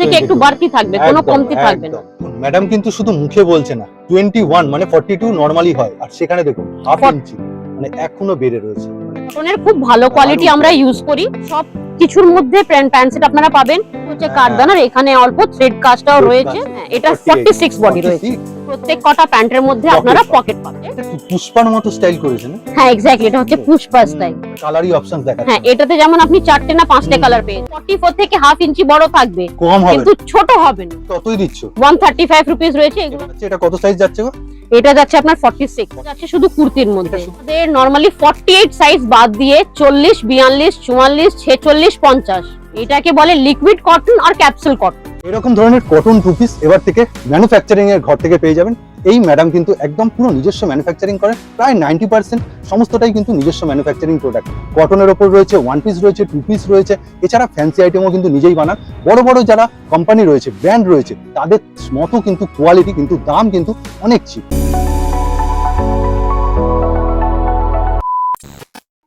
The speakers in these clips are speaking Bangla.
থেকে একটু বাড়তি থাকবে কোনো কমতি থাকবে না। ম্যাডাম কিন্তু শুধু মুখে বলছে না টোয়েন্টি ওয়ান মানে 42 নরমালি হয়। আর সেখানে দেখুন হাফ ইঞ্চি মানে এখনও বেড়ে রয়েছে। কটনের খুব ভালো কোয়ালিটি আমরা ইউজ করি। সব কিছুর মধ্যে প্যান্ট আপনারা পাবেন। হচ্ছে হ্যাঁ। কাঠদানার এখানে অল্প থ্রেড কাজটাও রয়েছে। হ্যাঁ, এটা 48, 46 বডি রয়েছে। 46 প্রত্যেক কটা প্যান্টের মধ্যে আপনারা। পকেট পাবেন পুষ্পার মতো স্টাইল করেছে না? হ্যাঁ এক্স্যাক্টলি এটা হচ্ছে পুষ্পা স্টাইল কালারই অপশন দেখা হ্যাঁ এটাতে যেমন আপনি চারটে না পাঁচটা কালার পেয়ে 44 থেকে হাফ ইঞ্চি বড় থাকবে। কম হবে। কিন্তু ছোট হবে না। ততই দিচ্ছ। 135 রুপিস রয়েছে এগুলো। এটা কত সাইজ যাচ্ছে গো? এটা যাচ্ছে আপনার 46 যাচ্ছে শুধু কুর্তির মধ্যে। আমাদের নরমালি 48 সাইজ বাদ দিয়ে 40 42 44 46 50 এটাকে বলে লিকুইড কটন আর ক্যাপসুল কটন এরকম ধরনের কটন টু পিস এবার থেকে ম্যানুফ্যাকচারিং এর ঘর থেকে পেয়ে যাবেন। এই ম্যাডাম কিন্তু একদম পুরো নিজস্ব ম্যানুফ্যাকচারিং করেন। প্রায় নাইনটি পার্সেন্ট সমস্তটাই কিন্তু নিজস্ব ম্যানুফ্যাকচারিং প্রোডাক্ট কটনের ওপর রয়েছে ওয়ান পিস রয়েছে টু পিস রয়েছে। এছাড়া ফ্যান্সি আইটেমও কিন্তু নিজেই বানান। বড় বড় যারা কোম্পানি রয়েছে ব্র্যান্ড রয়েছে, তাদের মতো কিন্তু কোয়ালিটি কিন্তু দাম কিন্তু অনেক চিপ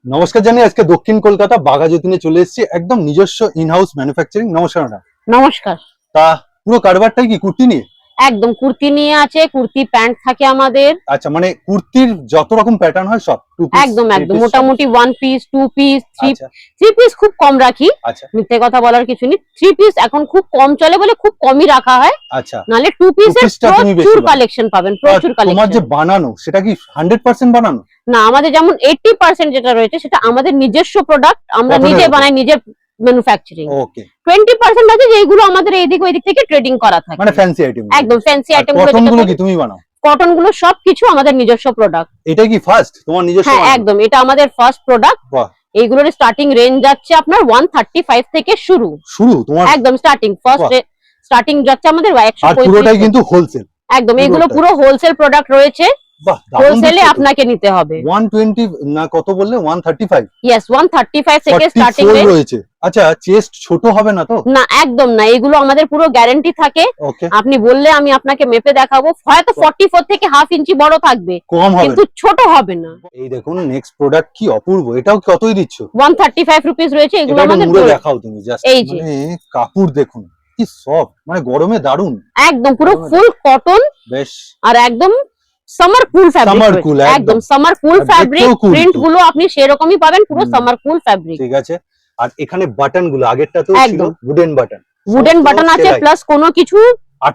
নমস্কার জানি আজকে দক্ষিণ কলকাতা বাঘাযতীনে চলে এসেছি। একদম নিজস্ব ইনহাউস ম্যানুফ্যাকচারিং নমস্কার নমস্কার। তা পুরো কারবারটাই কি কুর্তি নিয়ে? একদম কুর্তি নিয়ে আছে কুর্তি প্যান্ট থাকে আমাদের। আচ্ছা মানে কুর্তির যত রকম প্যাটার্ন হয় সব একদম একদম। মোটামুটি one piece two piece three three piece খুব কম রাখি। আচ্ছা। মিথ্যে কথা বলার কিছু নেই। থ্রি পিস এখন খুব কম চলে বলে খুব কমই রাখা হয়। আচ্ছা। নালে টু পিসের প্রচুর কালেকশন পাবেন প্রচুর আর তোমার যে কালেকশন বানানো সেটা কি হান্ড্রেড পার্সেন্ট বানানো? না আমাদের যেমন এইটটি পার্সেন্ট যেটা রয়েছে সেটা আমাদের নিজস্ব প্রোডাক্ট আমরা নিজে বানাই নিজের ম্যানুফ্যাকচারিং ওকে টোয়েন্টি পার্সেন্ট আছে যেগুলো আমাদের এইদিক ওইদিক থেকে ট্রেডিং করা থাকে। মানে ফ্যান্সি আইটেম একদম ফ্যান্সি আইটেমগুলো কি তুমি বানাও? কটনগুলো সবকিছু আমাদের নিজস্ব প্রোডাক্ট এটাই কি ফার্স্ট তোমার নিজস্ব হ্যাঁ একদম। এটা আমাদের ফার্স্ট প্রোডাক্ট এইগুলোর স্টার্টিং রেঞ্জ যাচ্ছে আপনার ওয়ান থার্টি ফাইভ থেকে শুরু। শুরু? তোমার একদম স্টার্টিং ফার্স্ট স্টার্টিং যাচ্ছে আমাদের একশো আর পুরোটাই কিন্তু হোলসেল একদম এগুলো পুরো হোলসেল প্রোডাক্ট রয়েছে। হোলসেলে আপনাকে নিতে হবে। ওয়ান টোয়েন্টি না কত বললে? One thirty five yes one thirty five থেকে স্টার্টিং রেঞ্জ রয়েছে। আচ্ছা চেস্ট ছোট হবে না তো? না একদম না। এগুলো আমাদের পুরো গ্যারান্টি থাকে। আপনি বললে আমি আপনাকে মেপে দেখাবো। হয়তো ফর্টি ফোর থেকে হাফ ইঞ্চি বড় থাকবে। কম হবে। কিন্তু ছোট হবে না। এই দেখুন নেক্সট প্রোডাক্ট কি অপূর্ব। এটাও কতই দিচ্ছ? ওয়ান থার্টি ফাইভ রুপিস রয়েছে এগুলো আমাদের পুরো- দেখাও তুমি জাস্ট এই যে। মানে কাপড় দেখুন কি সফট মানে গরমে দারুণ একদম পুরো ফুল কটন বেশ। আর একদম সামার কুল ফ্যাব্রিক একদম। সামার কুল ফ্যাব্রিক প্রিন্টগুলো আপনি সেরকমই পাবেন পুরো। সামার কুল ফ্যাব্রিক ঠিক আছে। আর এখানে বাটনগুলো আগেরটাতেও ছিল একদম। উডেন বাটন উডেন বাটন আছে প্লাস কোনো কিছু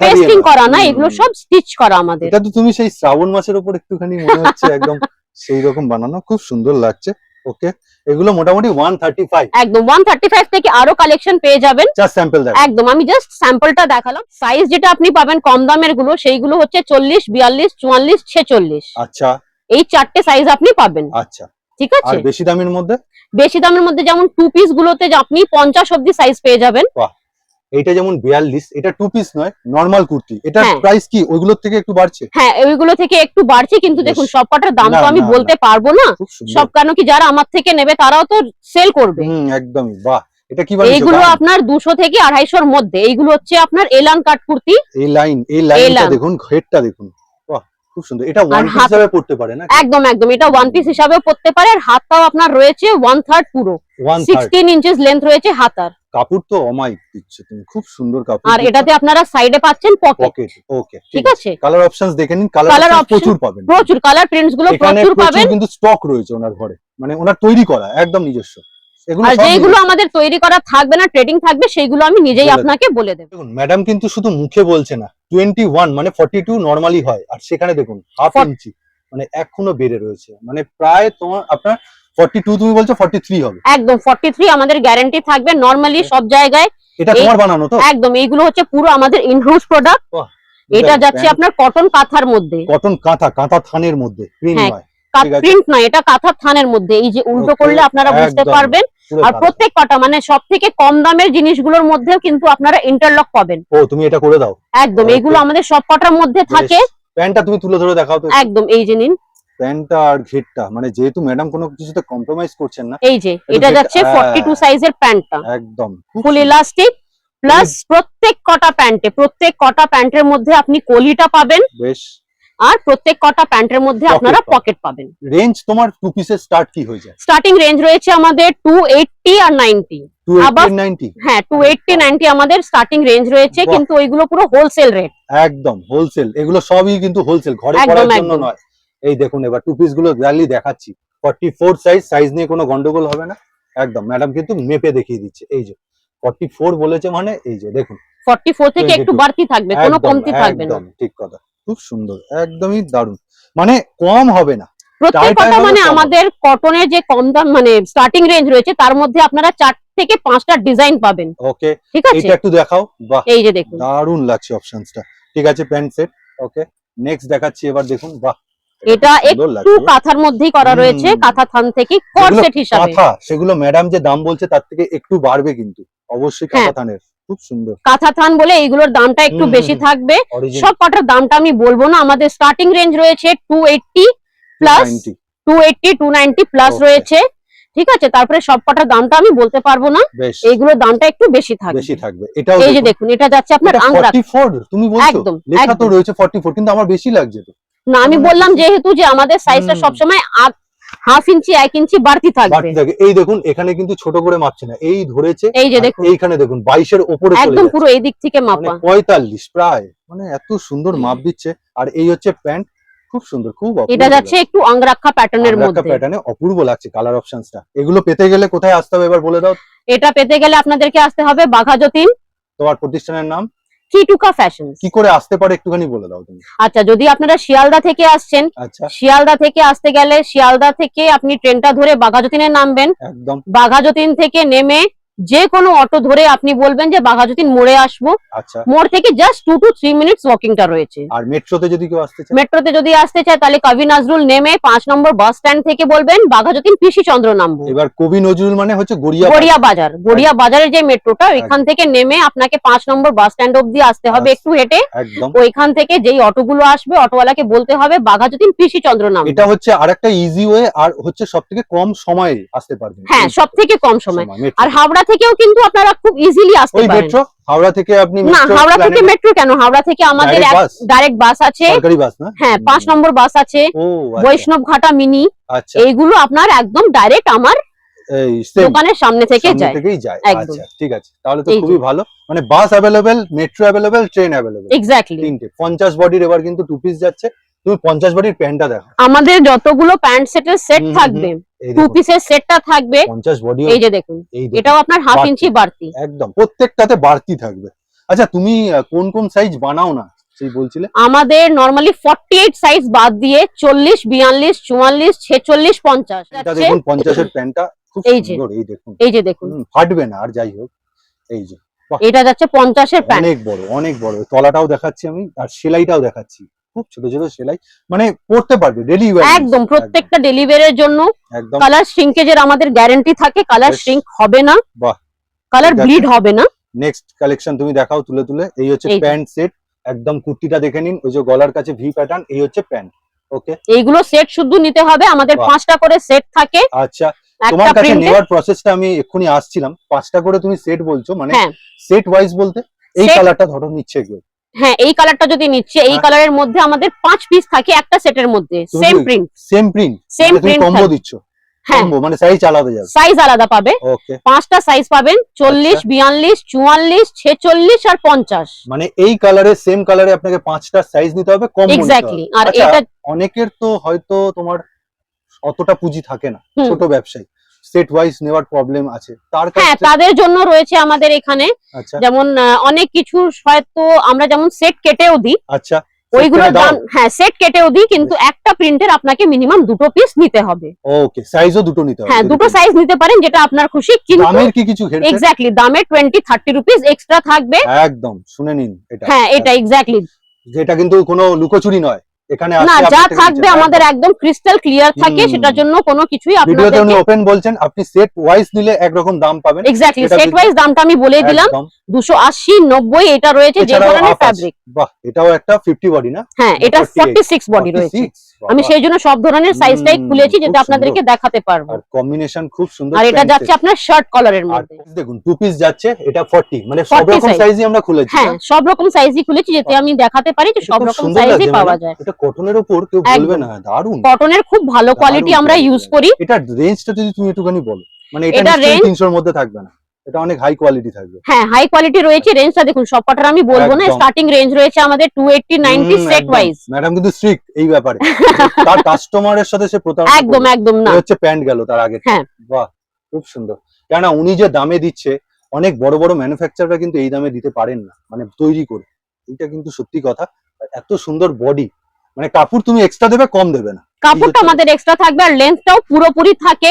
পেস্টিং করা না এগুলো সব স্টিচ করা আমাদের। এটা তো তুমি সেই শ্রাবণ মাসের উপর একটুখানি মনে হচ্ছে একদম সেই রকম বানানো খুব সুন্দর লাগছে। ওকে এগুলো মোটামুটি ওয়ান থার্টি ফাইভ একদম ওয়ান থার্টি ফাইভ থেকে আরও কালেকশন পেয়ে যাবেন। জাস্ট স্যাম্পল দেখ একদম আমি জাস্ট স্যাম্পলটা দেখালাম। সাইজ যেটা আপনি পাবেন কম দামেরগুলো সেইগুলো হচ্ছে চল্লিশ বিয়াল্লিশ চুয়াল্লিশ ছেচল্লিশ। আচ্ছা। এই চারটে সাইজ আপনি পাবেন। আচ্ছা। ঠিক আর আছে? বেশি দামের মধ্যে? বেশি দামের মধ্যে যেমন টু পিস গুলোতে আপনি পঞ্চাশ অব্দি সাইজ পেয়ে যাবেন। এটা যেমন বিয়াল্লিশ এটা টু পিস নয় নর্মাল কুর্তি। এটা হ্যাঁ। প্রাইস কি? ওইগুলোর থেকে একটু বাড়ছে? হ্যাঁ ওইগুলো থেকে একটু বাড়ছে কিন্তু দেখুন সব কটার দাম তো আমি বলতে পারব না। সব কেন কি যারা আমার থেকে নেবে তারাও তো সেল করবে। হুম একদমই। বাহ। এটা কি এইগুলো আপনার দুশো থেকে আড়াইশোর মধ্যে। এইগুলো হচ্ছে আপনার এলান কাট কুর্তি। এই লাইন এই লাইনটা দেখুন ঘেরটা দেখুন। খুব সুন্দর। এটা ওয়ান পিস হিসাবে পড়তে পারে না একদম একদম। এটা ওয়ান পিস হিসাবেও পড়তে পারে। আর হাতটাও আপনার রয়েছে ওয়ান থার্ড পুরো। ইঞ্চেস লেন্থ রয়েছে হাতার কাপড় তো অমাইক দিচ্ছে তুমি খুব সুন্দর কাপড় আর এটাতে আপনারা সাইডে পাচ্ছেন পকেট ওকে ঠিক আছে। কালার অপশনস দেখে নিন কালার প্রচুর পাবেন। প্রচুর। কালার প্রিন্টসগুলো প্রচুর প্রচুর পাবেন। কিন্তু স্টক রয়েছে ওনার ঘরে। মানে ওনার তৈরি করা একদম নিজস্ব। আর যেগুলো আমাদের তৈরি করা থাকবে না ট্রেডিং থাকবে সেইগুলো আমি নিজেই আপনাকে বলে দেবো। ম্যাডাম কিন্তু শুধু মুখে বলছে না টোয়েন্টি ওয়ান মানে ফর্টি টু নর্মালি হয়। আর সেখানে দেখুন হাফ ইঞ্চি মানে এখনও বেড়ে রয়েছে। মানে প্রায় তোমার আপনার ফর্টি টু তুমি বলছো ফর্টি থ্রি হবে। একদম ফর্টি থ্রি আমাদের গ্যারান্টি থাকবে নর্মালি সব জায়গায়। এটা তোমার বানানো তো? একদম এইগুলো হচ্ছে পুরো আমাদের ইনহাউস প্রোডাক্ট এটা যাচ্ছে আপনার কটন কাঁথার মধ্যে। কটন কাঁথা কাঁথা থানের মধ্যে প্রিন্ট হ্যাঁ, হয় প্রিন্ট নয় এটা কাঁথার থানের মধ্যে। এই যে উল্টো করলে আপনারা বুঝতে পারবেন। পুরো আর প্রত্যেক কটা মানে সব থেকে কম দামের জিনিসগুলোর মধ্যেও কিন্তু আপনারা ইন্টারলক পাবেন। ও তুমি এটা করে দাও। একদম. এইগুলো আমাদের সব কটার মধ্যে থাকে। প্যান্টটা তুমি তুলে ধরে দেখাও তো একদম এই যে নিন। প্যান্টটা আর ঘেরটা মানে যেহেতু ম্যাডাম কোনো কিছুতে কম্প্রোমাইজ করছেন না এই যে এটা যাচ্ছে হ্যাঁ। ফর্টি টু সাইজের প্যান্টটা একদম। ফুল ইলাস্টিক প্লাস প্রত্যেক কটা প্যান্টে প্রত্যেক কটা প্যান্টের মধ্যে আপনি কলিটা পাবেন। বেশ। আর প্রত্যেক কটা প্যান্টের মধ্যে আপনারা পকেট পাবেন। রেঞ্জ তোমার টু পিসের স্টার্ট কি হয়ে যায়? স্টার্টিং রেঞ্জ রয়েছে আমাদের টু এইটটি আর নাইনটি টু আবার- নাইনটি হ্যাঁ আমাদের স্টার্টিং রেঞ্জ রয়েছে কিন্তু ওইগুলো পুরো হোলসেল রেট একদম হোলসেল এগুলো সবই কিন্তু হোলসেল ঘরে পরার জন্য নয়। এই দেখুন এবার টু পিসগুলো গ্যালি দেখাচ্ছি। ফর্টি ফোর সাইজ সাইজ নিয়ে কোনো গন্ডগোল হবে না। একদম ম্যাডাম কিন্তু মেপে দেখিয়ে দিচ্ছে। এই যে ফর্টি ফোর বলেছে মানে এই যে দেখুন। ফর্টি ফোর থেকে একটু বাড়তি থাকবে কোনো কমতি থাকবে না। ঠিক কথা। খুব সুন্দর একদমই দারুণ। মানে কম হবে না। প্রত্যেক কথা মানে আমাদের কটনের যে কম দাম মানে স্টার্টিং রেঞ্জ রয়েছে তার মধ্যে আপনারা চার থেকে পাঁচটা ডিজাইন পাবেন। ওকে ঠিক আছে? এটা একটু দেখাও। বাহ এই যে দেখুন। দারুণ লাগছে অপশনসটা ঠিক আছে প্যান্ট সেট ওকে। নেক্সট দেখাচ্ছি এবার দেখুন বাহ। এটা একটু কাঁথার মধ্যেই করা রয়েছে কাঁথা থান থেকে কট যেগুলো সেট হিসাবে। কাঁথা সেগুলো ম্যাডাম যে দাম বলছে তার থেকে একটু বাড়বে কিন্তু। অবশ্যই হ্যাঁ। কাঁথা থানের। খুব সুন্দর। কাঁথা থান বলে এইগুলোর দামটা একটু বেশি থাকবে। সব কটার দামটা আমি বলব না। আমাদের স্টার্টিং রেঞ্জ রয়েছে two eighty plus two eighty to ninety plus রয়েছে। ঠিক আছে? তারপরে সব কটার দামটা আমি বলতে পারব না। এইগুলোর দামটা একটু বেশি থাকবে। বেশি থাকবে। এটাও এই যে দেখুন। এটা যাচ্ছে আপনার আংরা। 44 তুমি বলছো? একদম, লেখা তো রয়েছে 44 কিন্তু আমার বেশি লাগছে তো। না আমি বললাম যেহেতু যে আমাদের সাইজটা। সবসময় হাফ ইঞ্চি এক ইঞ্চি বাড়তি থাকবে। থাকে এই দেখুন এখানে কিন্তু ছোট করে মাপছে না। এই ধরেছে এই যে দেখুন। এইখানে দেখুন 22 এর উপরে একদম পুরো এই দিক থেকে মানে মাপা 45 প্রায়। মানে এত সুন্দর মাপ দিচ্ছে। আর এই হচ্ছে প্যান্ট খুব সুন্দর খুব এটা যাচ্ছে একটু অঙ্গরাক্ষা প্যাটার্নের মধ্যে। প্যাটার্নে অপূর্ব লাগছে কালার অপশনসটা এগুলো পেতে গেলে কোথায় আসতে হবে এবার বলে দাও? এটা পেতে গেলে আপনাদেরকে আসতে হবে বাঘাযতীন তোমার প্রতিষ্ঠানের নাম? কিটুকা ফ্যাশন কি করে আসতে পারে একটুখানি বলে দাও তুমি। আচ্ছা যদি আপনারা শিয়ালদা থেকে আসছেন আচ্ছা। শিয়ালদা থেকে আসতে গেলে শিয়ালদা থেকে আপনি ট্রেনটা ধরে বাঘাযতীনে নামবেন। একদম। বাঘাযতীন থেকে নেমে যে কোনো অটো ধরে আপনি বলবেন যে বাঘাযতীন মোড়ে আসব। আচ্ছা। মোড় থেকে just two to three minutes ওয়াকিংটা রয়েছে। আর মেট্রোতে যদি কেউ আসতে চায়? মেট্রোতে যদি আসতে চায় তাহলে কবি নজরুল নেমে পাঁচ নম্বর বাস স্ট্যান্ড থেকে বলবেন বাঘাযতীন পিসি চন্দ্র নামবো। এবার কবি নজরুল মানে হচ্ছে গড়িয়া গড়িয়া বাজার। গড়িয়া বাজারের যে মেট্রোটা ওইখান থেকে নেমে আপনাকে পাঁচ নম্বর বাস স্ট্যান্ড অব্দি আসতে হবে আচ্ছা। একটু হেঁটে। ওইখান থেকে যেই অটোগুলো আসবে অটোওয়ালাকে বলতে হবে বাঘাযতীন পিসি চন্দ্র নাম এটা হচ্ছে আরেকটা ইজি ওয়ে আর হচ্ছে সব থেকে কম সময়ে আসতে পারবেন। হ্যাঁ সব থেকে কম সময়। আর হাওড়া থেকেও কিন্তু আপনারা খুব ইজিলি আসতে পারেন। মেট্রো হাওড়া থেকে আপনি না হাওড়া থেকে মেট্রো কেন? হাওড়া থেকে আমাদের ডাইরেক্ট বাস আছে। সরকারি বাস না? হ্যাঁ পাঁচ নম্বর বাস আছে। আচ্ছা, বৈষ্ণব ঘাটা মিনি আচ্ছা। এইগুলো আপনার একদম ডাইরেক্ট আমার দোকানের সামনে থেকে যায়। থেকেই যায়। আচ্ছা ঠিক আছে। তাহলে তো খুবই ভালো। মানে bus available metro available train available exactly তিনটে। পঞ্চাশ বডির এবার কিন্তু টু পিস যাচ্ছে। তুমি পঞ্চাশ বডির প্যান্টটা দেখো। আমাদের যতগুলো প্যান্ট সেটের সেট থাকবে টু পিসের সেটটা থাকবে পঞ্চাশ বডি এই যে দেখুন এটাও আপনার হাফ ইঞ্চি বাড়তি। একদম প্রত্যেকটাতে বাড়তি থাকবে। আচ্ছা তুমি কোন কোন সাইজ বানাও না সেই বলছিলে? আমাদের নর্মালি ফর্টি এইট সাইজ বাদ দিয়ে চল্লিশ বিয়াল্লিশ চুয়াল্লিশ ছেচল্লিশ পঞ্চাশ। এটা যাচ্ছে। দেখুন পঞ্চাশের প্যান্টটা খুব। সুন্দর এই দেখুন। এই যে দেখুন। ফাটবে না আর যাই হোক এই যে এটা যাচ্ছে পঞ্চাশের প্যান্ট। অনেক বড় অনেক বড়। তলাটাও দেখাচ্ছি আমি আর সেলাইটাও দেখাচ্ছি। খুব ছোট ছোট সেলাই মানে পড়তে পারবে ডেলি একদম প্রত্যেকটা ডেলিভারির জন্য একদম। কালার শ্রিঙ্কেজের আমাদের গ্যারান্টি থাকে কালার। শ্রিঙ্ক হবে না। বাহ। কালার ব্লিড হবে না। নেক্সট কালেকশন তুমি দেখাও তুলে তুলে এই হচ্ছে প্যান্ট সেট একদম কুর্তিটা দেখে নিন ওই যে গলার কাছে ভি প্যাটার্ন এই হচ্ছে প্যান্ট ওকে এইগুলো সেট শুধু নিতে হবে আমাদের পাঁচটা করে সেট থাকে। আচ্ছা তোমার কাছে নেওয়ার প্রসেসটা আমি এক্ষুনি আসছিলাম পাঁচটা করে তুমি সেট বলছো মানে হ্যাঁ। সেট ওয়াইজ বলতে এই কালারটা ধরো নিচ্ছে কেউ। হ্যাঁ এই কালারটা যদি নিচ্ছে এই হ্যাঁ। কালারের মধ্যে আমাদের পাঁচ পিস থাকে একটা সেটের মধ্যে same print same print same print? Combo. দিচ্ছ? হ্যাঁ। কম্বো মানে সাইজ আলাদা যাবে। সাইজ আলাদা পাবে। ওকে পাঁচটা সাইজ পাবেন চল্লিশ আচ্ছা। বিয়াল্লিশ চুয়াল্লিশ ছেচল্লিশ আর পঞ্চাশ। মানে এই কালারে সেম কালারে আপনাকে পাঁচটা সাইজ নিতে হবে কম এক্স্যাক্টলি আর আচ্ছা, এটা অনেকের তো হয়তো তোমার অতটা পুঁজি থাকে না ছোট ব্যবসায়ী। সেট ওয়াইজ নেওয়ার প্রবলেম আছে। তার হ্যাঁ তাদের জন্য রয়েছে আমাদের এখানে। আচ্ছা। যেমন অনেক কিছু হয়তো আমরা যেমন সেট কেটেও দিই আচ্ছা। দাও? দাম হ্যাঁ সেট কেটেও দিই কিন্তু একটা প্রিন্টের আপনাকে মিনিমাম দুটো পিস নিতে হবে। ওকে সাইজও দুটো নিতে হবে। হ্যাঁ দুটো সাইজ নিতে পারেন যেটা আপনার খুশি কিন্তু দামের কি কিছু হেরফের এক্স্যাক্টলি দামে টোয়েন্টি থার্টি রুপিস এক্সট্রা থাকবে। একদম শুনে নিন এটা। হ্যাঁ এটা এক্স্যাক্টলি যেটা কিন্তু কোনো লুকোচুরি নয়। এখানে না যা থাকবে আমাদের একদম ক্রিস্টাল ক্লিয়ার থাকে সেটার জন্য কোনো কিছুই আপনাদের উনি ওপেন বলছেন আপনি সেট ওয়াইজ নিলে একরকম দাম পাবেন। এক্স্যাক্টলি সেট ওয়াইজ দামটা আমি বলে দিলাম একদম। দুশো আশি নব্বই এটা রয়েছে যে ধরনের ফ্যাব্রিক বাহ এটাও একটা ফিফটি বডি না? হ্যাঁ এটা 48 ফর্টি সিক্স বডি রয়েছে। 46 আমি সেই জন্য সব ধরনের সাইজটাই খুলেছি যেটা আপনাদেরকে দেখাতে পারব। আর কম্বিনেশন খুব সুন্দর আর এটা যাচ্ছে আপনার শার্ট কলারের মধ্যে। দেখুন টু পিস যাচ্ছে এটা 40 মানে সব রকম সাইজই আমরা খুলেছি। হ্যাঁ সব রকম সাইজই খুলেছি যাতে আমি দেখাতে পারি যে সব রকম সাইজই পাওয়া যায়। এটা কটনের উপর কেউ বলবে না দারুণ কটনের খুব ভালো কোয়ালিটি আমরা ইউজ করি। এটা রেঞ্জটা যদি তুমি একটুখানি বলো মানে এটা 300 এর মধ্যে থাকবে না। এটা অনেক হাই কোয়ালিটি থাকবে। হ্যাঁ হাই কোয়ালিটি রয়েছে রেঞ্জটা দেখুন সব কটার আমি বলব না স্টার্টিং রেঞ্জ রয়েছে আমাদের two eighty ninety set wise madam কিন্তু স্ট্রিক্ট এই ব্যাপারে। তার কাস্টমারের সাথে সে প্রতারণা একদম একদম না। হচ্ছে প্যান্ট গেল তার আগে। হ্যাঁ। বাহ খুব সুন্দর। কেননা উনি যে দামে দিচ্ছে অনেক বড় বড় ম্যানুফ্যাকচাররা কিন্তু এই দামে দিতে পারেন না মানে তৈরি করে। এটা কিন্তু সত্যি কথা। এত সুন্দর বডি মানে কাপড় তুমি এক্সট্রা দেবে কম দেবে না। কাপড়টা আমাদের এক্সট্রা থাকবে আর লেন্থটাও পুরোপুরি থাকে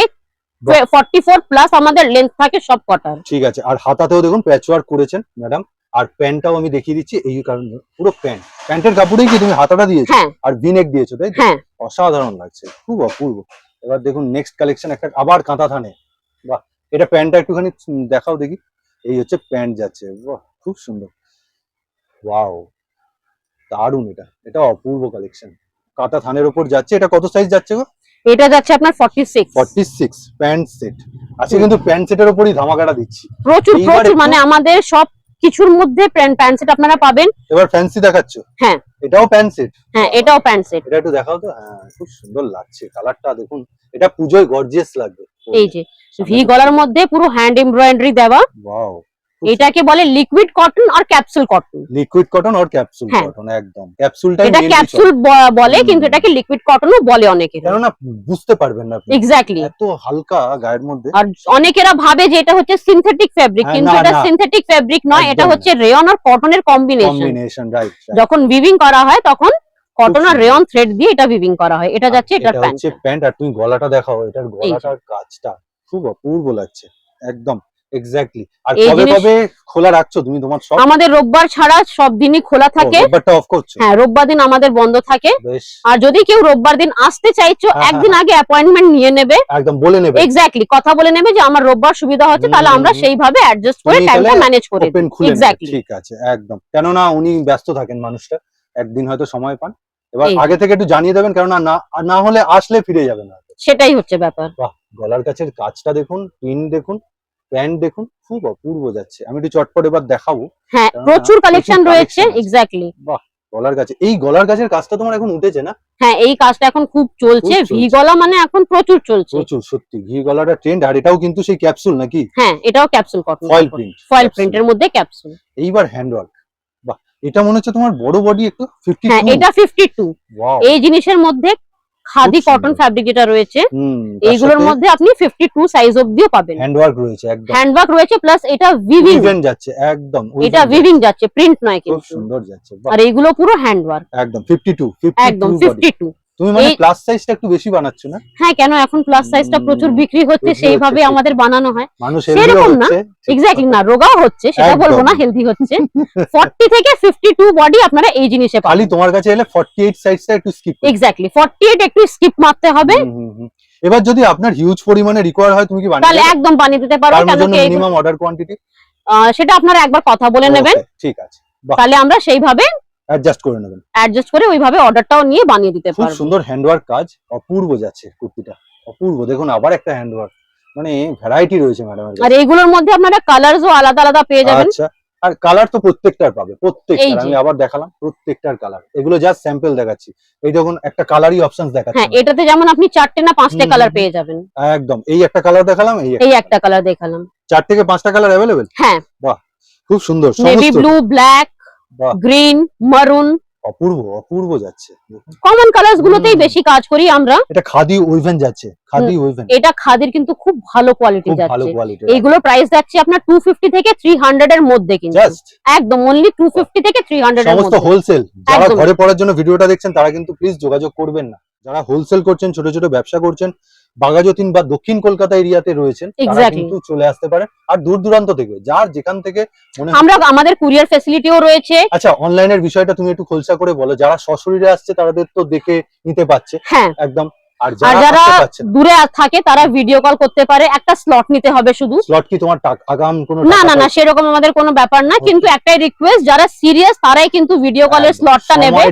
বাহ। ফর্টি ফোর প্লাস আমাদের লেন্থ থাকে সব কটার ঠিক আছে আর হাতাতেও দেখুন প্যাচ ওয়ার্ক করেছেন ম্যাডাম আর প্যান্টটাও আমি দেখিয়ে দিচ্ছি এই কারণে পুরো প্যান্ট প্যান্টের কাপড়েই কি তুমি হাতাটা দিয়েছ? হ্যাঁ। আর ভিনেক দিয়েছ তাই হ্যাঁ। অসাধারণ লাগছে খুব অপূর্ব। এবার দেখুন নেক্সট কালেকশন একটা আবার কাঁথা থানে। বাহ এটা প্যান্টটা একটুখানি দেখাও দেখি। এই হচ্ছে প্যান্ট যাচ্ছে বাহ খুব সুন্দর। ওয়াও দারুণ এটা। এটা অপূর্ব কালেকশন কাঁথা থানের ওপর যাচ্ছে এটা কত সাইজ যাচ্ছে গো? এটা যাচ্ছে আপনার forty six forty six pant set আজকে কিন্তু প্যান্ট সেটের ওপরই ধামাকাটা দিচ্ছি। প্রচুর প্রচুর মানে আমাদের সব কিছুর মধ্যে প্যান্ট সেট আপনারা পাবেন। এবার ফ্যান্সি দেখাচ্ছ? হ্যাঁ। এটাও প্যান্ট সেট হ্যাঁ এটাও প্যান্ট সেট এটা একটু দেখাও তো। হ্যাঁ খুব সুন্দর লাগছে কালারটা দেখুন। এটা পুজোয় গর্জিয়াস লাগবে। এই যে ভি গলার মধ্যে পুরো হ্যান্ড এমব্রয়ডারি দেওয়া। ওয়াও এটাকে বলে লিকুইড কটন আর ক্যাপসুল কটন লিকুইড কটন আর ক্যাপসুল। কটন একদম। ক্যাপসুলটাই এটা ক্যাপসুল বলে কিন্তু এটাকে লিকুইড কটনও বলে অনেকে। কেননা বুঝতে পারবেন না আপনি। এক্স্যাক্টলি এত হালকা গায়ের মধ্যে। আর অনেকেরা ভাবে যে এটা হচ্ছে সিনথেটিক ফ্যাব্রিক হ্যাঁ, কিন্তু এটা। সিনথেটিক ফ্যাব্রিক নয় এটা হচ্ছে রেয়ন আর কটনের কম্বিনেশন কম্বিনেশন রাইট যখন উইভিং করা হয় তখন কটন আর। রেয়ন থ্রেড দিয়ে এটা উইভিং করা হয়। এটা যাচ্ছে এটা প্যান্ট হচ্ছে প্যান্ট আর তুমি গলাটা দেখাও এটার গলাটার কাজটা খুব অপূর্ব লাগছে। একদম। এক্স্যাক্টলি আর কবে কবে খোলা রাখছো? তুমি তোমার সব আমাদের রোববার ছাড়া সব দিনই খোলা থাকে। রোববারটা অফ করছ। হ্যাঁ রোববার দিন আমাদের বন্ধ থাকে। আর যদি কেউ রোববার দিন আসতে চাইছো হ্যাঁ, একদিন আগে অ্যাপয়েন্টমেন্ট নিয়ে নেবে। একদম বলে নেবে। এক্স্যাক্টলি কথা বলে নেবে যে আমার রোববার সুবিধা হচ্ছে তাহলে আমরা সেইভাবে অ্যাডজাস্ট করে টাইমটা ম্যানেজ করে এক্স্যাক্টলি ঠিক আছে একদম। কেননা উনি ব্যস্ত থাকেন মানুষটা একদিন হয়তো সময় পান। এবার আগে থেকে একটু জানিয়ে দেবেন কেননা না না হলে আসলে ফিরে যাবেন সেটাই হচ্ছে ব্যাপার। বাহ গলার কাছের কাজটা দেখুন পিন দেখুন প্যান্ট দেখুন খুব অপূর্ব যাচ্ছে। আমি একটু চটপট এবার দেখাবো। হ্যাঁ প্রচুর কালেকশন রয়েছে এক্স্যাক্টলি বাহ গলার কাছে। এই গলার কাছের কাজটা তোমার এখন উঠেছে না? হ্যাঁ এই কাজটা এখন খুব চলছে। ভি গলা মানে এখন প্রচুর চলছে। প্রচুর সত্যি। ঘি গলাটা ট্রেন্ড আর এটাও কিন্তু সেই ক্যাপসুল নাকি? হ্যাঁ এটাও capsule cotton foil print foil প্রিন্টের মধ্যে ক্যাপসুল এইবার হ্যান্ডওয়ার্ক বাহ এটা মনে হচ্ছে তোমার বড় বডি একটু ফিফটি হ্যাঁ এটা ফিফটি টু ওয়াও এই জিনিসের মধ্যে খাদি কটন ফ্যাব্রিক যেটা রয়েছে এইগুলোর মধ্যে আপনি ফিফটি টু সাইজ অব্দিও পাবেন। হ্যান্ডওয়ার্ক রয়েছে একদম। হ্যান্ডওয়ার্ক রয়েছে প্লাস এটা উইভিং যাচ্ছে একদম এটা উইভিং যাচ্ছে প্রিন্ট নয় কিন্তু। সুন্দর যাচ্ছে আর এইগুলো পুরো হ্যান্ডওয়ার্ক একদম 52 একদম 52 ফিফটি টু তুমি মানে প্লাস সাইজটা একটু বেশি বানাচ্ছ না? হ্যাঁ কেন? এখন প্লাস সাইজটা প্রচুর বিক্রি হচ্ছে সেইভাবে আমাদের বানানো হয়। সেরকম না, এক্স্যাক্টলি না রোগাও হচ্ছে সেটা বলব না হেলদি হচ্ছে। ফর্টি থেকে ফিফটি টু বডি আপনারা এই জিনিসে খালি তোমার কাছে এলে 48 সাইজটা একটু স্কিপ এক্স্যাক্টলি ফর্টি এইট একটু স্কিপ মারতে হবে। এবার যদি আপনার হিউজ পরিমাণে রিকোয়ার হয় তুমি কি বানিয়ে তাহলে একদম বানিয়ে দিতে তার কেন কি মিনিমাম অর্ডার কোয়ান্টিটি সেটা আপনারা একবার কথা বলে নেবেন। ঠিক আছে। তাহলে আমরা সেইভাবে অ্যাডজাস্ট করে নেবেন। অ্যাডজাস্ট করে ওইভাবে অর্ডারটাও নিয়ে বানিয়ে দিতে খুব পারব। সুন্দর হ্যান্ডওয়ার্ক কাজ অপূর্ব যাচ্ছে কুর্তিটা অপূর্ব। দেখুন আবার একটা হ্যান্ডওয়ার্ক মানে ভ্যারাইটি রয়েছে ম্যাডাম আর এইগুলোর মধ্যে আপনারা কালারসও আলাদা আলাদা পেয়ে যাবেন। আচ্ছা আর কালার তো প্রত্যেকটার পাবে প্রত্যেকটার। আমি আবার দেখালাম প্রত্যেকটার কালার এগুলো জাস্ট স্যাম্পল দেখাচ্ছি। এই দেখুন একটা কালারই অপশনস দেখাচ্ছি হ্যাঁ এটাতে যেমন আপনি চারটে না পাঁচটা কালার পেয়ে যাবেন। একদম। এই একটা কালার দেখালাম এই এই একটা কালার দেখালাম। চার থেকে পাঁচটা কালার অ্যাভেলেবেল হ্যাঁ। খুব সুন্দর নেভি ব্লু ব্ল্যাক বাহ। Green maroon. অপূর্ব অপূর্ব যাচ্ছে। কমন কালার্স গুলোতেই বেশি কাজ করি আমরা। এটা খাদি ওইভেন যাচ্ছে খাদি ওইভেন এটা খাদির কিন্তু খুব ভালো কোয়ালিটি যাচ্ছে। কোয়ালিটি এইগুলোর প্রাইস যাচ্ছে আপনার টু ফিফটি থেকে থ্রি হান্ড্রেড এর মধ্যে কিন্তু। একদম অনলি টু ফিফটি থেকে থ্রি হান্ড্রেড এর সমস্ত হোলসেল যারা ঘরে পড়ার জন্য ভিডিওটা দেখছেন তারা কিন্তু প্লিজ যোগাযোগ করবেন না। যারা হোলসেল করছেন ছোট ছোট ব্যবসা করছেন বাগাযতীন বা দক্ষিণ কলকাতা এরিয়াতে রয়েছেন তারা. কিন্তু চলে আসতে পারে। আর দূর দূরান্ত থেকে যার যেখান থেকে মনে আমরা আমাদের কুরিয়ার ফ্যাসিলিটিও রয়েছে। আচ্ছা অনলাইনের বিষয়টা তুমি একটু খোলসা করে বলো। যারা সশরীরে আসছে তাদের তো দেখে নিতে পারছে। হ্যাঁ। একদম আর যারা দূরে থাকে তারা ভিডিও কল করতে পারে। একটা স্লট নিতে হবে শুধু। স্লট কি তোমার আগাম কোনো না না না সেরকম আমাদের কোনো ব্যাপার না। কিন্তু একটাই রিকোয়েস্ট যারা সিরিয়াস তারাই কিন্তু ভিডিও কলের স্লটটা নেবে।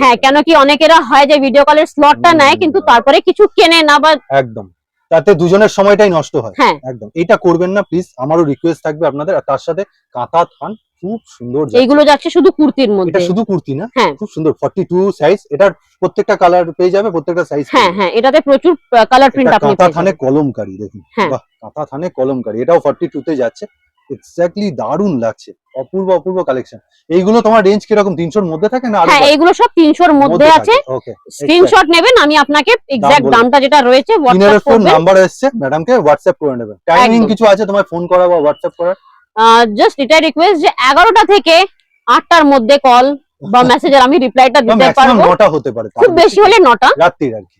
হ্যাঁ কেন কি অনেকেরা হয় যে ভিডিও কলের স্লটটা নেয় কিন্তু তারপরে কিছু কেনে না বা একদম। তাতে দুজনের সময়টাই নষ্ট হয়। হ্যাঁ। একদম। এটা করবেন না প্লিজ আমারও রিকোয়েস্ট থাকবে আপনাদের আর তার সাথে কাঁথা থান খুব সুন্দর এইগুলো যাচ্ছে শুধু কুর্তির এটা শুধু কুর্তি না? হ্যাঁ। খুব সুন্দর। ফর্টি টু সাইজ এটার প্রত্যেকটা কালার পেয়ে যাবে প্রত্যেকটা সাইজ হ্যাঁ হ্যাঁ। এটাতে প্রচুর কালার প্রিন্ট আপনি কাঁথা থানে। কলমকারি দেখুন। হ্যাঁ। বাহ কাঁথা থানে কলমকারি। এটাও ফর্টি টু তে যাচ্ছে। এক্স্যাক্টলি দারুণ লাগছে। অপূর্ব অপূর্ব কালেকশন এইগুলো তোমার রেঞ্জ কীরকম? তিনশোর মধ্যে থাকে না হ্যাঁ এইগুলো সব তিনশোর মধ্যে আছে। ওকে স্ক্রিনশট নেবেন আমি আপনাকে এক্সাক্ট বলে দামটা যেটা রয়েছে হোয়াটসঅ্যাপ নাম্বার এসছে ম্যাডামকে হোয়াটসঅ্যাপ করে নেবেন। টাইমিং কিছু আছে তোমার ফোন করা বা হোয়াটসঅ্যাপ করার? জাস্ট এটাই রিকোয়েস্ট যে এগারোটা থেকে আটটার মধ্যে কল বা মেসেজের আমি রিপ্লাইটা দিতে পারব। নটা হতে পারে খুব বেশি হলে নটা। রাত্রির আর কি।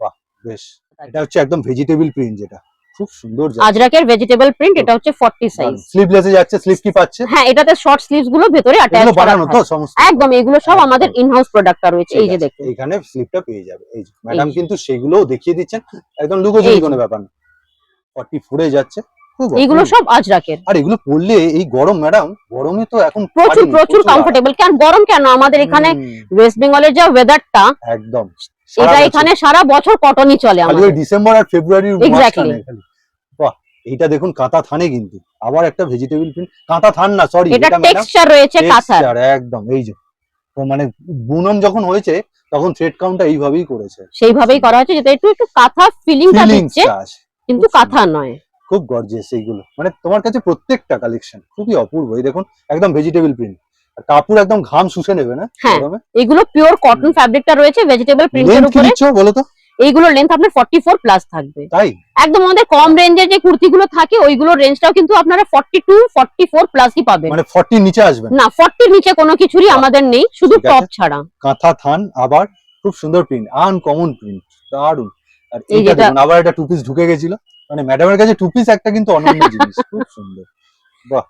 বাহ বেশ। এটা হচ্ছে একদম ভেজিটেবল প্রিন্ট যেটা। খুব সুন্দর আজরাকের ভেজিটেবল প্রিন্ট এটা হচ্ছে ফর্টি সাইজ স্লিভলেসে যাচ্ছে স্লিভ কি পাচ্ছে? হ্যাঁ এটাতে শর্ট স্লিভসগুলো ভেতরে অ্যাটাচ বানানো তো সমস্ত। একদম এগুলো সব। আমাদের ইনহাউস প্রোডাক্টটা রয়েছে এই যে দেখুন। এইখানে স্লিপটা পেয়ে যাবে। এই ম্যাডাম কিন্তু সেগুলোও দেখিয়ে দিচ্ছেন। একদম লুকোচুরি কোনো ব্যাপার না। ফর্টি ফোরে যাচ্ছে। এইগুলো অপূর্ব। সব আজরাকের আর এগুলো পরলে এই গরম ম্যাডাম গরমে তো এখন প্রচুর প্রচুর কমফোর্টেবল কেন গরম কেন? আমাদের এখানে ওয়েস্ট বেঙ্গলের যা ওয়েদারটা একদম। এটা এখানে সারা বছর কটনই চলে আমাদের। ডিসেম্বর আর ফেব্রুয়ারির বাহ এইটা দেখুন কাঁথা থানে কিন্তু। আবার একটা ভেজিটেবল প্রিন্ট কাঁথা থান না সরি এটা এটা টেক্সচার রয়েছে কাঁথার। একদম এই যে। তো মানে বুনন যখন হয়েছে তখন থ্রেড কাউন্টটা এইভাবেই করেছে। সেইভাবেই করা হয়েছে যেটা একটু একটু কাঁথা ফিলিংটা দিচ্ছে কিন্তু কাঁথা নয়। খুব গর্জিয়াস এইগুলো। মানে তোমার কাছে প্রত্যেকটা কালেকশন খুবই অপূর্ব। এই দেখুন একদম ভেজিটেবল প্রিন্ট আর কাপড় একদম ঘাম শুষে নেবে না? হ্যাঁ। এগুলো পিওর কটন ফ্যাব্রিকটা রয়েছে ভেজিটেবল প্রিন্টের উপরে। বলো তো? এইগুলোর লেন্থ আপনার 44 প্লাস থাকবে। তাই? একদম আমাদের কম রেঞ্জের যে কুর্তিগুলো থাকে ওইগুলোর রেঞ্জটাও কিন্তু আপনারা 42 44 প্লাসই পাবেন। মানে ফর্টি নিচে আসবে না। না 40 নিচে কোনো কিছুরই আমাদের নেই শুধু টপ ছাড়া। কাঁথা থান আবার খুব সুন্দর প্রিন্ট আনকমন প্রিন্ট দারুণ আর এইটা দেখুন আবার একটা টু পিস ঢুকে গেছিল। মানে ম্যাডামের কাছে টু পিস একটা কিন্তু অনন্য জিনিস খুব সুন্দর।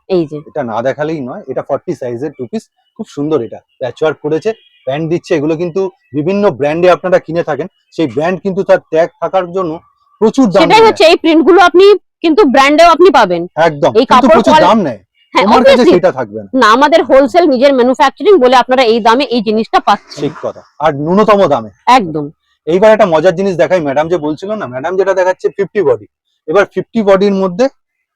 এই যে। এটা না দেখালেই নয় এটা ফর্টি সাইজের টু পিস খুব সুন্দর এটা। প্যাচওয়ার্ক করেছে প্যান্ট দিচ্ছে এগুলো কিন্তু বিভিন্ন ব্র্যান্ডে আপনারা কিনে থাকেন। সেই ব্র্যান্ড কিন্তু তার ট্যাগ থাকার জন্য প্রচুর দাম সেটাই হচ্ছে এই প্রিন্টগুলো আপনি কিন্তু ব্র্যান্ডেও আপনি পাবেন। একদম এই কাপড় প্রচুর দাম নেয়। হ্যাঁ তোমার কাছে সেটা থাকবে না। না আমাদের হোলসেল নিজের ম্যানুফ্যাকচারিং বলে আপনারা এই দামে এই জিনিসটা পাচ্ছেন। ঠিক কথা। আর ন্যূনতম দামে। একদম। এইবার একটা মজার জিনিস দেখাই ম্যাডাম যে বলছিল না ম্যাডাম যেটা দেখাচ্ছে ফিফটি বডি এবার ফিফটি বডির মধ্যে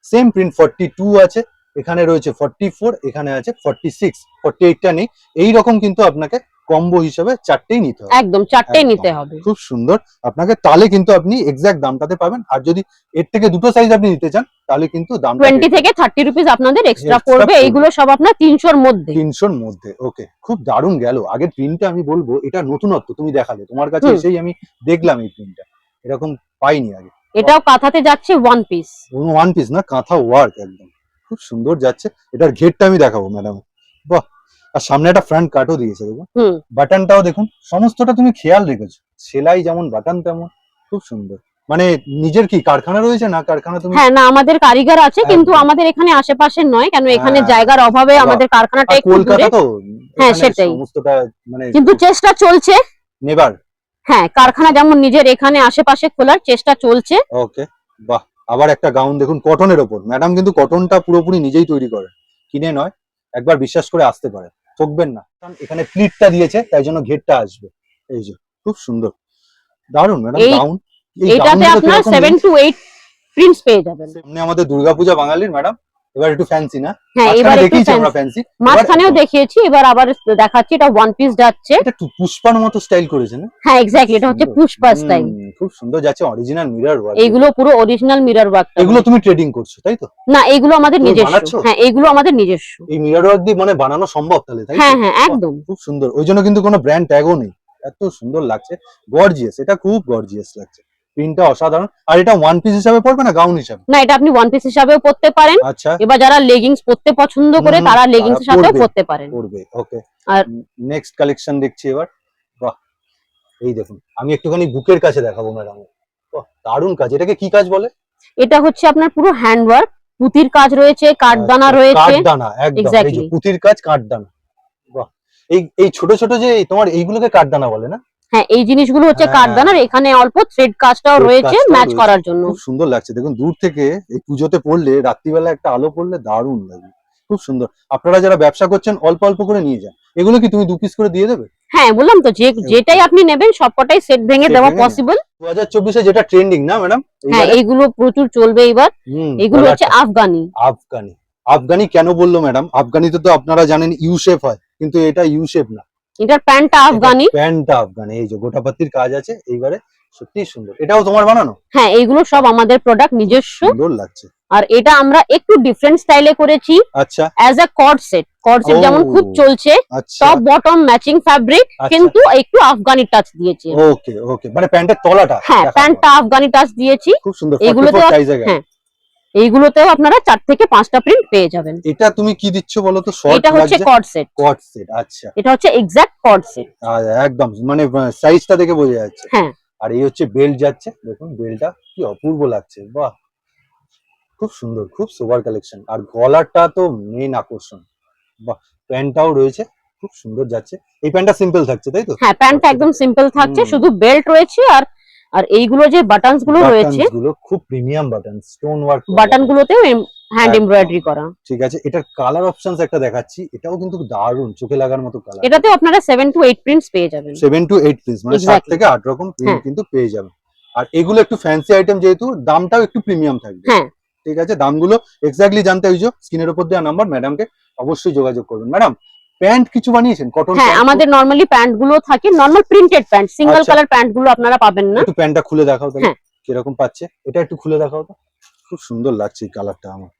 সেম প্রিন্ট ফর্টি টু আছে এখানে রয়েছে ফর্টি ফোর এখানে আছে ফর্টি সিক্স ফর্টি এইটটা নেই এইরকম কিন্তু আপনাকে কম্বো হিসেবে চারটেই নিতে হবে। একদম চারটেই নিতে হবে। খুব সুন্দর। আপনাকে তাহলে কিন্তু আপনি এক্সাক্ট দামটাতে পাবেন। আর যদি এর থেকে দুটো সাইজ আপনি নিতে চান তাহলে কিন্তু দাম টোয়েন্টি থেকে থার্টি রুপিস আপনাদের এক্সট্রা পড়বে। এইগুলো সব আপনার তিনশোর মধ্যে। তিনশোর মধ্যে। ওকে খুব দারুণ গেল। আগের প্রিন্টটা আমি বলব এটা নতুনত্ব তুমি দেখালে। তোমার কাছে এসেই আমি দেখলাম এই প্রিন্টটা এরকম পাইনি আগে। এটাও কাঁথাতে যাচ্ছে ওয়ান পিস ওয়ান পিস না কাঁথা ওয়ার্ক একদম। খুব সুন্দর যাচ্ছে। এটার ঘেরটা আমি দেখাবো ম্যাডাম বাহ! আর সামনে একটা ফ্রন্ট কাটও দিয়েছে দেখুন। বাটনটাও দেখুন সমস্তটা তুমি খেয়াল রেখেছো। সেলাই যেমন বাটন তেমন খুব সুন্দর। মানে নিজের কি কারখানা রয়েছে না কারখানা তুমি হ্যাঁ না আমাদের কারিগর আছে কিন্তু আমাদের এখানে আশেপাশে নয় কেন এখানে হ্যাঁ। জায়গার অভাবে আমাদের কারখানাটা একটু দূরে। কলকাতা তো? হ্যাঁ, সেটাই। সমস্তটা মানে কিন্তু চেষ্টা চলছে। নেবার। হ্যাঁ কারখানা যেমন নিজের এখানে আশেপাশে খোলার চেষ্টা চলছে। ওকে বাহ আবার একটা গাউন দেখুন কটনের ওপর। ম্যাডাম কিন্তু কটনটা পুরোপুরি নিজেই তৈরি করে। কিনে নয় একবার বিশ্বাস করে আসতে পারে। ঠকবেন না। কারণ এখানে প্লিটটা দিয়েছে তাই জন্য ঘেরটা আসবে। এই যে খুব সুন্দর। দারুণ ম্যাডাম গাউন এইটাতে আপনার সেভেন টু এইট প্রিন্টস পেয়ে যাবেন। সামনে আমাদের দুর্গাপূজা বাঙালির ম্যাডাম এবার একটু ফ্যান্সি না? হ্যাঁ এবার একটু দেখিয়েছি আমরা ফ্যান্সি মাঝখানেও দেখিয়েছি এবার আবার দেখাচ্ছি এটা ওয়ান পিস যাচ্ছে। এটা একটু পুষ্পার মতো স্টাইল করেছে না? হ্যাঁ এক্স্যাক্টলি এটা হচ্ছে। পুষ্পা স্টাইল খুব সুন্দর যাচ্ছে অরিজিনাল মিরর ওয়ার্ক এইগুলো পুরো অরিজিনাল মিরর ওয়ার্ক এগুলো তুমি ট্রেডিং করছ তাই তো? না এগুলো আমাদের নিজস্ব। হ্যাঁ এগুলো আমাদের নিজস্ব। এই মিরর ওয়ার্ক দিয়ে মানে বানানো সম্ভব তাহলে তাই? হ্যাঁ হ্যাঁ একদম। খুব সুন্দর। ওই জন্য কিন্তু কোনো ব্র্যান্ড ট্যাগও নেই। এত সুন্দর লাগছে। গর্জিয়াস এটা খুব গর্জিয়াস লাগছে। প্রিন্টটা অসাধারণ। আর এটা ওয়ান পিস হিসাবে না গাউন হিসাবে? না এটা আপনি ওয়ান পিস হিসাবেও পরতে পারেন। আচ্ছা। এবার যারা লেগিংস পরতে পছন্দ করে তারা লেগিংস এর পরতে পারেন। ওকে আর- নেক্সট কালেকশন দেখছি এবার। বাহ এই দেখুন আমি একটুখানি বুকের কাছে দেখাবো ম্যাডাম বাহ দারুণ কাজ। এটাকে কি কাজ বলে? এটা হচ্ছে আপনার পুরো হ্যান্ড ওয়ার্ক পুঁতির কাজ রয়েছে কাঠদানা রয়েছে। কাঠদানা একদম এই যে Exactly. কাজ কাঠদানা। বাহ এই এই ছোট ছোট যে তোমার এইগুলোকে কাঠদানা বলে না? হ্যাঁ এই জিনিসগুলো হচ্ছে হ্যাঁ। কাঠদানার এখানে অল্প থ্রেড কাজটাও রয়েছে ম্যাচ করার জন্য। খুব সুন্দর লাগছে। দেখুন দূর থেকে এই পুজোতে পড়লে রাত্রিবেলা একটা আলো পড়লে দারুণ লাগে। খুব সুন্দর। আপনারা যারা ব্যবসা করছেন অল্প অল্প করে নিয়ে যান। এগুলো কি তুমি দু পিস করে দিয়ে দেবে? হ্যাঁ বললাম তো যে যেটাই আপনি নেবেন সবকটাই সেট ভেঙে দেওয়া পসিবল দু হাজার চব্বিশে যেটা ট্রেন্ডিং না ম্যাডাম হ্যাঁ এইগুলো প্রচুর চলবে এবার। এগুলো হচ্ছে আফগানি। আফগানি। আফগানি কেন বলল ম্যাডাম আফগানিতে তো আপনারা জানেন ইউ শেপ হয়। কিন্তু এটা ইউ শেপ না। এটার প্যান্টটা আফগানি। প্যান্টটা আফগানি এই যে গোটাপাতির কাজ আছে এইবারে সত্যি সুন্দর। এটাও তোমার বানানো? হ্যাঁ এইগুলো সব আমাদের প্রোডাক্ট নিজস্ব। সুন্দর লাগছে। আর এটা আমরা একটু ডিফারেন্ট স্টাইলে করেছি। আচ্ছা। As a cord set cord set যেমন খুব চলছে টপ বটম ম্যাচিং ফ্যাব্রিক। কিন্তু একটু আফগানি টাচ দিয়েছি ওকে ওকে মানে প্যান্টের তলাটা হ্যাঁ প্যান্টটা আফগানি টাচ দিয়েছি। খুব সুন্দর এগুলোতে 44 সাইজে গেল হ্যাঁ। এইগুলোতেও আপনারা চার থেকে পাঁচটা প্রিন্ট পেয়ে যাবেন। এটা তুমি কি দিচ্ছ বলো তো? শর্ট এটা হচ্ছে কর্ড সেট কট সেট আচ্ছা। এটা হচ্ছে এক্সাক্ট কর্ড সেট একদম। মানে সাইজটা দেখে বোঝা যাচ্ছে। হ্যাঁ। আর এই হচ্ছে বেল্ট যাচ্ছে। দেখুন বেল্টটা কি অপূর্ব লাগছে। বাহ! খুব সুন্দর খুব সোবার কালেকশন আর গলারটা তো মেন আকর্ষণ। বাহ! প্যান্টটাও রয়েছে খুব সুন্দর যাচ্ছে। এই প্যান্টটা সিম্পল থাকছে তাই তো? হ্যাঁ প্যান্টটা একদম সিম্পল থাকছে। শুধু বেল্ট রয়েছে আর আর এইগুলো যে বাটনসগুলো রয়েছে গুলো খুব premium button stone work button গুলোতেও হ্যান্ড। এমব্রয়ডারি করা। ঠিক আছে এটার কালার অপশনস একটা দেখাচ্ছি এটাও কিন্তু দারুণ চোখে লাগার মতো কালার এটাতেও আপনারা সেভেন টু এইট প্রিন্টস পেয়ে যাবেন। সেভেন টু এইট পিস মানে সাত থেকে আট রকম প্রিন্ট হ্যাঁ। কিন্তু পেয়ে যাবেন। আর এগুলো একটু ফ্যান্সি আইটেম যেহেতু দামটাও একটু প্রিমিয়াম থাকবে। হ্যাঁ। ঠিক আছে দামগুলো এক্স্যাক্টলি জানতে যে স্ক্রিনের উপর দেওয়া নাম্বার ম্যাডামকে অবশ্যই যোগাযোগ করবেন। ম্যাডাম প্যান্ট কিছু বানিয়েছেন? কটন হ্যাঁ আমাদের নর্মালি প্যান্টগুলো থাকে normal printed pant single. Colour প্যান্টগুলো আপনারা পাবেন না। একটু প্যান্টটা খুলে দেখাও তাহলে হ্যাঁ। কীরকম পাচ্ছে। এটা একটু খুলে দেখাও তো। খুব সুন্দর লাগছে এই কালারটা আমার।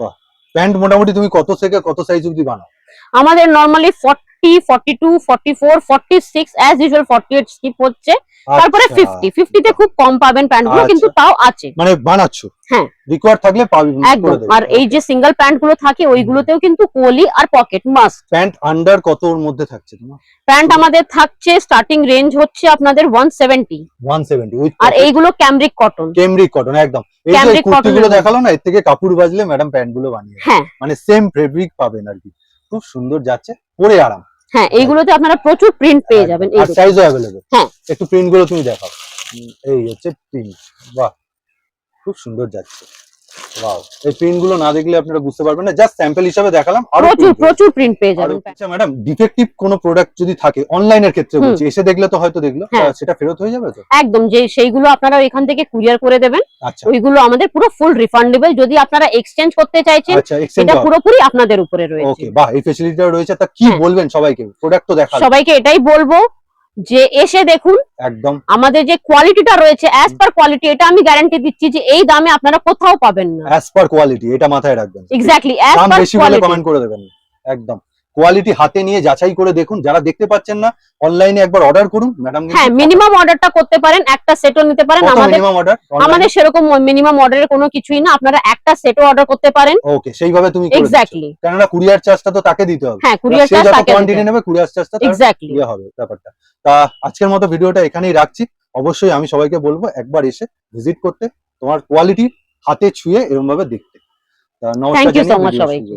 বাহ। প্যান্ট মোটামুটি তুমি কত থেকে কত সাইজ অবধি বানাও? আমাদের normally forty forty two forty four forty six as usual forty eight skip হচ্ছে তারপরে আচ্ছা, ফিফটি ফিফটিতে খুব কম পাবেন প্যান্টগুলো কিন্তু আচ্ছা। তাও আছে। মানে বানাচ্ছো? হ্যাঁ। রিকোয়ার থাকলে পাবি একদম। আর এই যে সিঙ্গেল প্যান্টগুলো থাকে ওইগুলোতেও কিন্তু কোলি আর পকেট মাস্ট প্যান্ট আন্ডার কত ওর মধ্যে থাকছে তোমার? প্যান্ট আমাদের থাকছে স্টার্টিং রেঞ্জ হচ্ছে আপনাদের one seventy one seventy with আর এইগুলো ক্যামরিক কটন কেমব্রিক কটন একদম। এই যে Cambric কুর্তি গুলো cotton দেখাল না এর থেকে কাপড় বাজলে ম্যাডাম প্যান্টগুলো বানিয়ে হ্যাঁ। মানে সেম ফেব্রিক পাবেন আর কি। খুব সুন্দর যাচ্ছে পরে আরাম। হ্যাঁ এইগুলোতে আপনারা প্রচুর প্রিন্ট পেয়ে যাবেন আর এই সাইজও अवेलेबल হ্যাঁ। একটু প্রিন্টগুলো তুমি দেখাও। এই হচ্ছে প্রিন্ট বাহ। খুব সুন্দর যাচ্ছে। ওয়াও এই প্রিন্টগুলো না দেখলে আপনারা বুঝতে পারবেন না। জাস্ট স্যাম্পল হিসাবে দেখালাম আরও প্রচুর প্রচুর প্রিন্ট পেয়ে যাবেন। আচ্ছা ম্যাডাম ডিফেক্টিভ কোনো প্রোডাক্ট যদি থাকে অনলাইনের ক্ষেত্রে বলছি এসে দেখলে তো হয়তো দেখল হ্যাঁ। সেটা ফেরত হয়ে যাবে তো? একদম যে সেইগুলো আপনারা এখান থেকে কুরিয়ার করে দেবেন আচ্ছা। ওইগুলো আমাদের পুরো ফুল রিফান্ডেবল যদি আপনারা এক্সচেঞ্জ করতে চাইছেন আচ্ছা এটা পুরোপুরি আপনাদের উপরে রয়েছে। ওকে বাহ এই ফেসিলিটিটা রয়েছে। তা কি হ্যাঁ। বলবেন সবাইকে? প্রোডাক্ট তো দেখাল সবাইকে এটাই বলব যে এসে দেখুন একদম। আমাদের যে কোয়ালিটিটা রয়েছে অ্যাজ পার কোয়ালিটি এটা আমি গ্যারান্টি দিচ্ছি যে এই দামে আপনারা কোথাও পাবেন না। অ্যাজ পার কোয়ালিটি এটা মাথায় রাখবেন। Exactly as per quality comment করে দেবেন। একদম। কোয়ালিটি হাতে নিয়ে যাচাই করে দেখুন। যারা দেখতে পাচ্ছেন না অনলাইনে একবার অর্ডার করুন। ম্যাডাম হ্যাঁ মিনিমাম অর্ডারটা করতে পারেন একটা সেটও নিতে পারেন। আমাদের মিনিমাম অর্ডার আমাদের সেরকম মিনিমাম অর্ডারের কোনো কিছুই না। আপনারা একটা সেটও অর্ডার করতে পারেন। ওকে সেইভাবে তুমি এক্স্যাক্টলি কেননা কুরিয়ার চার্জটা তো তাকে দিতে হবে। হ্যাঁ কুরিয়ার সে চার্জ তাকে কোয়ান্টিটি নেবে কুরিয়ার চার্জটা এক্স্যাক্টলি হবে ব্যাপারটা। তা আজকের মতো ভিডিওটা এখানেই রাখছি। অবশ্যই আমি সবাইকে বলব একবার এসে ভিজিট করতে। তোমার কোয়ালিটি হাতে ছুঁয়ে এরকম ভাবে দেখতে জানিয়ে much video শুরু সবাইকে।